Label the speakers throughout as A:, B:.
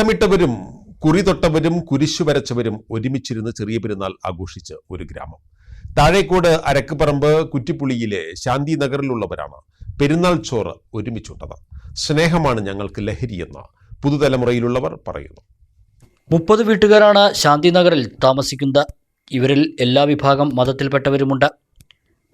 A: പട്ടമിട്ടവരും കുറി തൊട്ടവരും കുരിശു വരച്ചവരും ഒരുമിച്ചിരുന്ന് ചെറിയ പെരുന്നാൾ ആഘോഷിച്ച് ഒരു ഗ്രാമം. താഴേക്കോട് അരക്കുപറമ്പ് കുറ്റിപ്പുളിയിലെ ശാന്തി നഗറിലുള്ളവരാണ് പെരുന്നാൾ ചോറ് ഒരുമിച്ചുണ്ടത് സ്നേഹമാണ് ഞങ്ങൾക്ക് ലഹരിയെന്ന് പുതുതലമുറയിലുള്ളവർ പറയുന്നു.
B: മുപ്പത് വീട്ടുകാരാണ് ശാന്തിനഗറിൽ താമസിക്കുന്നത്. ഇവരിൽ എല്ലാ വിഭാഗം മതത്തിൽപ്പെട്ടവരുമുണ്ട്.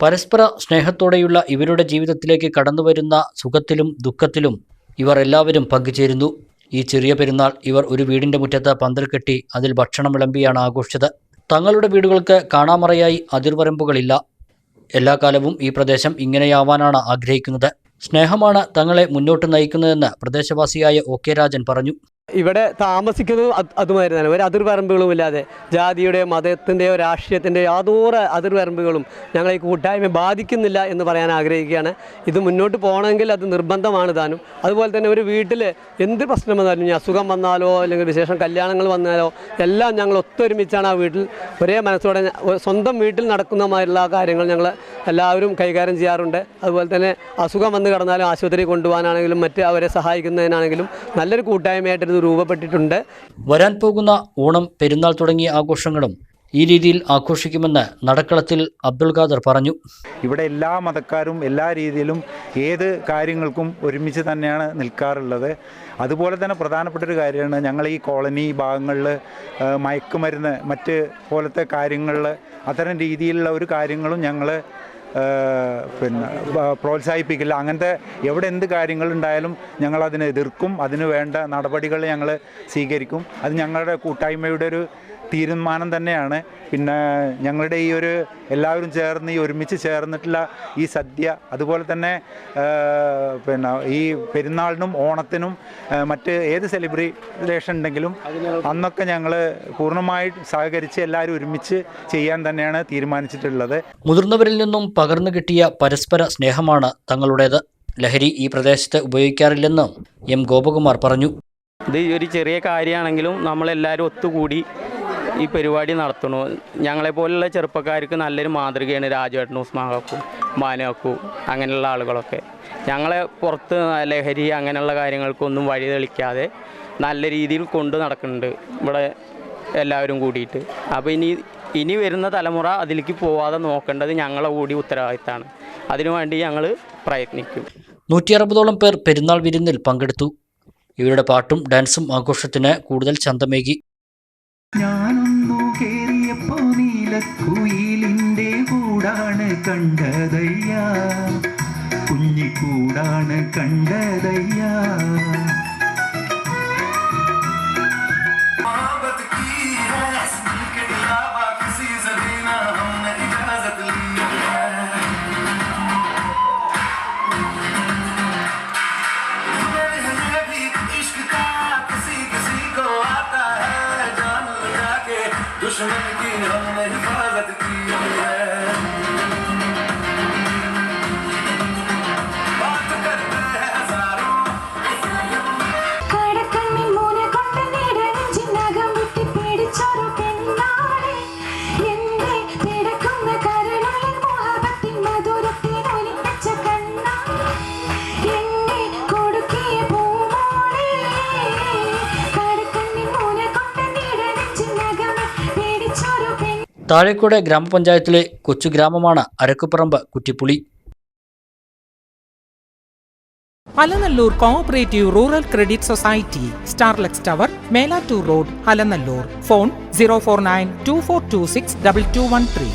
B: പരസ്പര സ്നേഹത്തോടെയുള്ള ഇവരുടെ ജീവിതത്തിലേക്ക് കടന്നുവരുന്ന സുഖത്തിലും ദുഃഖത്തിലും ഇവർ എല്ലാവരും പങ്കുചേരുന്നു. ഈ ചെറിയ പെരുന്നാൾ ഇവർ ഒരു വീടിന്റെ മുറ്റത്ത് പന്തൽ കെട്ടി അതിൽ ഭക്ഷണം വിളമ്പിയാണ് ആഘോഷിച്ചത്. തങ്ങളുടെ വീടുകൾക്ക് കാണാമറയായി അതിർവരമ്പുകളില്ല. എല്ലാ കാലവും ഈ പ്രദേശം ഇങ്ങനെയാവാനാണ് ആഗ്രഹിക്കുന്നത്. സ്നേഹമാണ് തങ്ങളെ മുന്നോട്ട് നയിക്കുന്നതെന്ന് പ്രദേശവാസിയായ ഒ കെ രാജൻ പറഞ്ഞു.
C: ഇവിടെ താമസിക്കുന്നത് അതുമായിരുന്നാലും ഒരു അതിർവരമ്പുകളും ഇല്ലാതെ ജാതിയുടെ മതത്തിന്റെയോ രാഷ്ട്രീയത്തിന്റെയോ യാതൊരു അതിർവരമ്പുകളും ഞങ്ങളെ കൂട്ടായ്മ ബാധിക്കുന്നില്ല എന്ന് പറയാൻ ആഗ്രഹിക്കുകയാണ്. ഇത് മുന്നോട്ട് പോകണമെങ്കിൽ അത് നിർബന്ധമാണ് താനും. അതുപോലെ തന്നെ ഒരു വീട്ടിൽ എന്ത് പ്രശ്നം വന്നാലും അസുഖം വന്നാലോ അല്ലെങ്കിൽ വിശേഷം കല്യാണങ്ങൾ വന്നാലോ എല്ലാം ഞങ്ങൾ ഒത്തൊരുമിച്ചാണ് ആ വീട്ടിൽ ഒരേ മനസ്സോടെ സ്വന്തം വീട്ടിൽ നടക്കുന്നതുമായുള്ള കാര്യങ്ങൾ ഞങ്ങൾ എല്ലാവരും കൈകാര്യം ചെയ്യാറുണ്ട്. അതുപോലെ തന്നെ അസുഖം വന്ന് കിടന്നാലും ആശുപത്രി കൊണ്ടുപോകാനാണെങ്കിലും മറ്റ് അവരെ സഹായിക്കുന്നതിനാണെങ്കിലും നല്ലൊരു കൂട്ടായ്മയായിട്ട് രൂപപ്പെട്ടിട്ടുണ്ട്.
B: വരാൻ പോകുന്ന ഓണം പെരുന്നാൾ തുടങ്ങിയ ആഘോഷങ്ങളും ഈ രീതിയിൽ ആഘോഷിക്കുമെന്ന് നടക്കളത്തിൽ അബ്ദുൾ ഖാദർ പറഞ്ഞു.
D: ഇവിടെ എല്ലാ മതക്കാരും എല്ലാ രീതിയിലും ഏത് കാര്യങ്ങൾക്കും ഒരുമിച്ച് തന്നെയാണ് നിൽക്കാറുള്ളത്. അതുപോലെ തന്നെ പ്രധാനപ്പെട്ട ഒരു കാര്യമാണ് ഞങ്ങൾ ഈ കോളനി ഭാഗങ്ങളിൽ മയക്കുമരുന്ന് മറ്റ് പോലത്തെ കാര്യങ്ങളിൽ അത്തരം രീതിയിലുള്ള ഒരു കാര്യങ്ങളും ഞങ്ങൾ പിന്നെ പ്രോത്സാഹിപ്പിക്കില്ല. അങ്ങനത്തെ എവിടെ എന്ത് കാര്യങ്ങളുണ്ടായാലും ഞങ്ങൾ അതിനെ എതിർക്കും. അതിന് വേണ്ട നടപടികൾ ഞങ്ങൾ സ്വീകരിക്കും. അത് ഞങ്ങളുടെ കൂട്ടായ്മയുടെ ഒരു തീരുമാനം തന്നെയാണ്. പിന്നെ ഞങ്ങളുടെ ഈ ഒരു എല്ലാവരും ചേർന്ന് ഈ ഒരുമിച്ച് ചേർന്നിട്ടുള്ള ഈ സദ്യ അതുപോലെ തന്നെ പിന്നെ ഈ പെരുന്നാളിനും ഓണത്തിനും മറ്റ് ഏത് സെലിബ്രേഷൻ ഉണ്ടെങ്കിലും അന്നൊക്കെ ഞങ്ങൾ പൂർണമായി സഹകരിച്ച് എല്ലാവരും ഒരുമിച്ച് ചെയ്യാൻ തന്നെയാണ് തീരുമാനിച്ചിട്ടുള്ളത്.
B: മുതിർന്നവരിൽ നിന്നും പകർന്നു കിട്ടിയ പരസ്പര സ്നേഹമാണ് തങ്ങളുടേത്. ലഹരി ഈ പ്രദേശത്ത് ഉപയോഗിക്കാറില്ലെന്നും എം ഗോപകുമാർ പറഞ്ഞു.
E: ഇത് ഒരു ചെറിയ കാര്യമാണെങ്കിലും നമ്മളെല്ലാവരും ഒത്തുകൂടി ഈ പരിപാടി നടത്തണു ഞങ്ങളെപ്പോലുള്ള ചെറുപ്പക്കാർക്ക് നല്ലൊരു മാതൃകയാണ് രാജേട്ടനും ഉസ്മാക്കും മാനാക്കു അങ്ങനെയുള്ള ആളുകളൊക്കെ. ഞങ്ങളെ പുറത്ത് ലഹരി അങ്ങനെയുള്ള കാര്യങ്ങൾക്കൊന്നും വഴി തെളിക്കാതെ നല്ല രീതിയിൽ കൊണ്ട് നടക്കുന്നുണ്ട് ഇവിടെ എല്ലാവരും കൂടിയിട്ട്. അപ്പോൾ ഇനി ഇനി വരുന്ന തലമുറ അതിലേക്ക് പോവാതെ നോക്കേണ്ടത് ഞങ്ങളെ കൂടി ഉത്തരവാദിത്തമാണ്. അതിനുവേണ്ടി ഞങ്ങൾ പ്രയത്നിക്കും.
B: നൂറ്റി അറുപതോളം പേർ പെരുന്നാൾ വിരുന്നിൽ പങ്കെടുത്തു. ഇവരുടെ പാട്ടും ഡാൻസും ആഘോഷത്തിന് കൂടുതൽ ചന്തമേകി.
F: കേറിയപ്പോ നീലക്കുയിലിന്റെ കൂടാണ് കണ്ടതയ്യ. കുഞ്ഞിക്കൂടാണ് കണ്ടതയ്യ.
G: شمعتي رغم حفاظتك يا
B: താഴേക്കോട് ഗ്രാമപഞ്ചായത്തിലെ കൊച്ചു ഗ്രാമമാണ് Arakkuparamba Kuttippuli.
H: Alanallur cooperative rural credit society Starlex tower Melattur road Alanallur. Phone zero four nine two four two six double two one three.